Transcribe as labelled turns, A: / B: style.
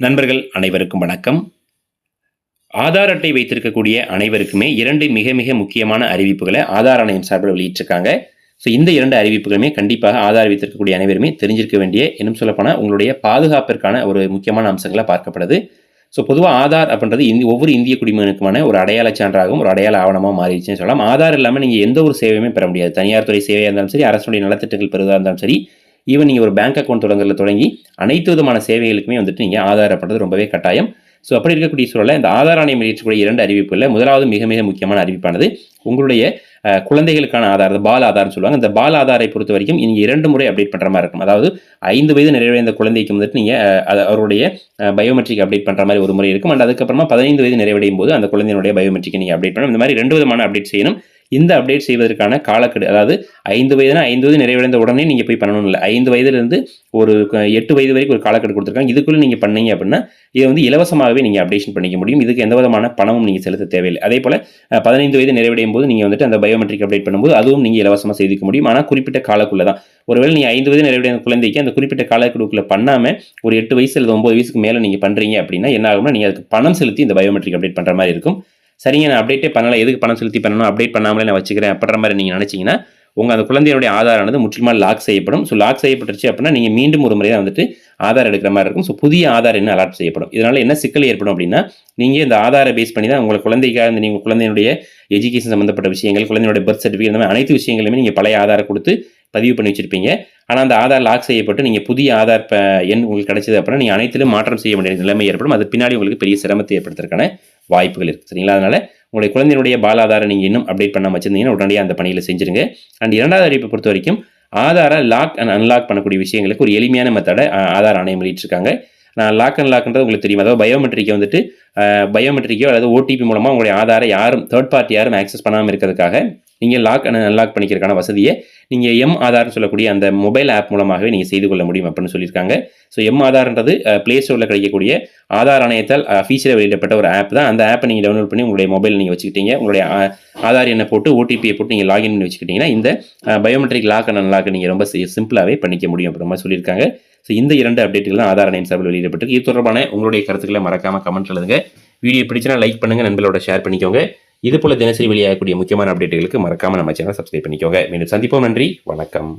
A: நண்பர்கள் அனைவருக்கும் வணக்கம். ஆதார் அட்டை வைத்திருக்கக்கூடிய அனைவருக்குமே இரண்டு மிக மிக முக்கியமான அறிவிப்புகளை ஆதார் ஆணையம் சார்பில் வெளியிட்டிருக்காங்க. ஸோ இந்த இரண்டு அறிவிப்புகளுமே கண்டிப்பாக ஆதார் வைத்திருக்கக்கூடிய அனைவருமே தெரிஞ்சிருக்க வேண்டிய இன்னும் சொல்லப்போனால் உங்களுடைய பாதுகாப்பிற்கான ஒரு முக்கியமான அம்சங்களாக பார்க்கப்படுது. ஸோ பொதுவாக ஆதார் அப்படின்றது இந்தி ஒவ்வொரு இந்திய குடிமகனுக்குமான ஒரு அடையாள சான்றாகவும் ஒரு அடையாள ஆவணமாக மாறிடுச்சுன்னு சொல்லலாம். ஆதார் இல்லாமல் நீங்கள் எந்த ஒரு சேவையுமே பெற முடியாது. தனியார் துறை சேவையாக இருந்தாலும் சரி அரசுடைய நலத்திட்டங்கள் பெறுவதாக இருந்தாலும் சரி ஈவன் நீங்கள் ஒரு பேங்க் அக்கௌண்ட் தொடங்குறதுல தொடங்கி அனைத்து விதமான சேவைகளுக்குமே வந்துட்டு நீங்கள் ஆதாரப்படுறது ரொம்பவே கட்டாயம். ஸோ அப்படி இருக்கக்கூடிய சூழலில் இந்த ஆதார் ஆணையம் வெளியிடக்கூடிய இரண்டு அறிவிப்புகளில் முதலாவது மிக மிக முக்கியமான அறிவிப்பானது உங்களுடைய குழந்தைகளுக்கான ஆதார் பால் ஆதார்னு சொல்லுவாங்க. இந்த பால் ஆதாரை பொறுத்த வரைக்கும் நீங்கள் இரண்டு முறை அப்டேட் பண்ணுற மாதிரி இருக்கும். அதாவது ஐந்து வயது நிறைவடைந்த குழந்தைக்கு வந்துட்டு நீங்கள் அவருடைய பயோமெட்ரிக் அப்டேட் பண்ணுற மாதிரி ஒரு முறை இருக்கும். அண்ட் அதுக்கப்புறமா பதினைந்து வயது நிறைவடையும் போது அந்த குழந்தையினுடைய பயோமெட்ரிக்கை நீங்கள் அப்டேட் பண்ணணும். இந்த மாதிரி ரெண்டு விதமான அப்டேட் செய்யணும். இந்த அப்டேட் செய்வதற்கான காலக்கெடு அதாவது ஐந்து வயதுனா ஐந்து வயது நிறைவடைந்த உடனே நீங்கள் போய் பண்ணணும் இல்லை. ஐந்து வயதுலேருந்து ஒரு எட்டு வயது வரைக்கும் ஒரு காலக்கெடு கொடுத்துருக்காங்க. இதுக்குள்ளே நீங்கள் பண்ணீங்க அப்படின்னா இதை வந்து இலவசமாகவே நீங்கள் அப்டேஷன் பண்ணிக்க முடியும். இதுக்கு எந்த விதமான பணமும் நீங்கள் செலுத்த தேவையில்லை. அதே போல் பதினைந்து வயது நிறைவடையும் போது நீங்கள் வந்துட்டு அந்த பயோமெட்ரிக் அப்டேட் பண்ணும்போது அதுவும் நீங்கள் இலவசமாக செய்திக்க முடியும். ஆனால் குறிப்பிட்ட காலக்குள்ளே தான் ஒருவேளை நீங்கள் ஐந்து வயது நிறைவடைந்த குழந்தைக்கு அந்த குறிப்பிட்ட காலக்கெடுக்குள்ளே பண்ணாமல் ஒரு எட்டு வயசு அல்லது ஒம்பது வயசுக்கு மேலே நீங்கள் பண்ணுறீங்க அப்படின்னா என்ன ஆகும்னா நீங்கள் அதுக்கு பணம் செலுத்தி இந்த பயோமெட்ரிக் அப்டேட் பண்ணுற மாதிரி இருக்கும். சரிங்க நான் அப்டேட்டே பண்ணல. எதுக்கு பணம் செலுத்தி பண்ணணும்? அப்டேட் பண்ணாமலே நான் வச்சுக்கிறேன் அப்படின்ற மாதிரி நீங்கள் நினச்சிங்கன்னா உங்கள் அந்த குழந்தையுடைய ஆதாரானது முற்றிலுமாக லாக் செய்யப்படும். ஸோ லாக் செய்யப்பட்டுருச்சு அப்படின்னா நீங்கள் மீண்டும் ஒரு முறை தான் வந்துட்டு ஆதார் எடுக்கிற மாதிரி இருக்கும். ஸோ புதிய ஆதார் என்ன அலாட் செய்யப்படும்? இதனால் என்ன சிக்கல் ஏற்படும் அப்படின்னா நீங்கள் இந்த ஆதாரை பேஸ் பண்ணி தான் உங்கள் குழந்தைக்காக இந்த நீங்கள் குழந்தையினுடைய எஜுகேஷன் சம்மந்தப்பட்ட விஷயங்கள் குழந்தையோட பர்த் சர்டிஃபிகேட் இந்த மாதிரி அனைத்து விஷயங்களுமே நீங்கள் பழைய ஆதாரை கொடுத்து பதிவு பண்ணி வச்சிருப்பீங்க. ஆனால் அந்த ஆதார் லாக் செய்யப்பட்டு நீங்கள் புதிய ஆதார் எண் உங்களுக்கு கிடைச்சது அப்படின்னா நீங்கள் அனைத்திலும் மாற்றம் செய்ய வேண்டிய நிலைமை ஏற்படும். அது பின்னாடி உங்களுக்கு பெரிய சிரமத்தை ஏற்படுத்துறதுக்கான வாய்ப்புகள் இருக்குது சரிங்களா? அதனால் உங்களுடைய குழந்தையினுடைய பால் ஆதாரை நீங்கள் இன்னும் அப்டேட் பண்ணாமல் வச்சிருந்தீங்கன்னா உடனடியாக அந்த பணியில் செஞ்சுருங்க. அண்ட் இரண்டாவது அறிவிப்பை பொறுத்த வரைக்கும் ஆதாரை லாக் அண்ட் அன்லாக் பண்ணக்கூடிய விஷயங்களுக்கு ஒரு எளிமையான மெத்தடை ஆதார் ஆணையம் வெளியிட்டிருக்காங்க. நான் லாக் அண்ட் லாக்ன்றது உங்களுக்கு தெரியும். அதாவது பயோமெட்ரிக்கை வந்துட்டு பயோமெட்ரிக்கோ அல்லது ஓடிபி மூலமாக உங்களுடைய ஆதாரை யாரும் தேர்ட் பார்ட்டி யாரும் ஆக்சஸ் பண்ணாமல் இருக்கிறதுக்காக நீங்கள் லாக் அண்ட் அன்லாக் பண்ணிக்கிறதுக்கான வசதியை நீங்கள் எம் ஆதார்னு சொல்லக்கூடிய அந்த மொபைல் ஆப் மூலமாகவே நீங்கள் செய்து கொள்ள முடியும் அப்படின்னு சொல்லியிருக்காங்க. ஸோ எம் ஆதார்ன்றது ப்ளே ஸ்டோரில் கிடைக்கக்கூடிய ஆதார் ஆணையத்தால் அஃபீஷியலாக வெளியிடப்பட்ட ஒரு ஆப் தான். அந்த ஆப்பை நீங்கள் டவுன்லோட் பண்ணி உங்களுடைய மொபைல் நீங்கள் வச்சுக்கிட்டீங்க. உங்களுடைய ஆதார் எண்ணை போட்டு ஓடிபியை போட்டு நீங்கள் லாகின் பண்ணி வச்சுக்கிட்டீங்கன்னா இந்த பயோமெட்ரிக் லாக் அண்ட் அன்லாக் நீங்கள் ரொம்ப சிம்பிளாகவே பண்ணிக்க முடியும் அப்புறம் சொல்லியிருக்காங்க. ஸோ இந்த இரண்டு அப்டேட்டுகளும் ஆதார் ஆணையம் சார்பில் வெளியிடப்பட்டிருக்கு. இது தொடர்பான உங்களுடைய கருத்துக்களை மறக்காமல் கமெண்ட் எழுதுங்க. வீடியோ பிடிச்சினா லைக் பண்ணுங்கள் நண்பர்களோட ஷேர் பண்ணிக்கோங்க. இதுபோல் தினசரி வெளியாகக்கூடிய முக்கியமான அப்டேட்டுகளுக்கு மறக்காமல் நம்ம சேனல் சப்ஸ்கிரைப் பண்ணிக்கோங்க. மீண்டும் சந்திப்போம். நன்றி. வணக்கம்.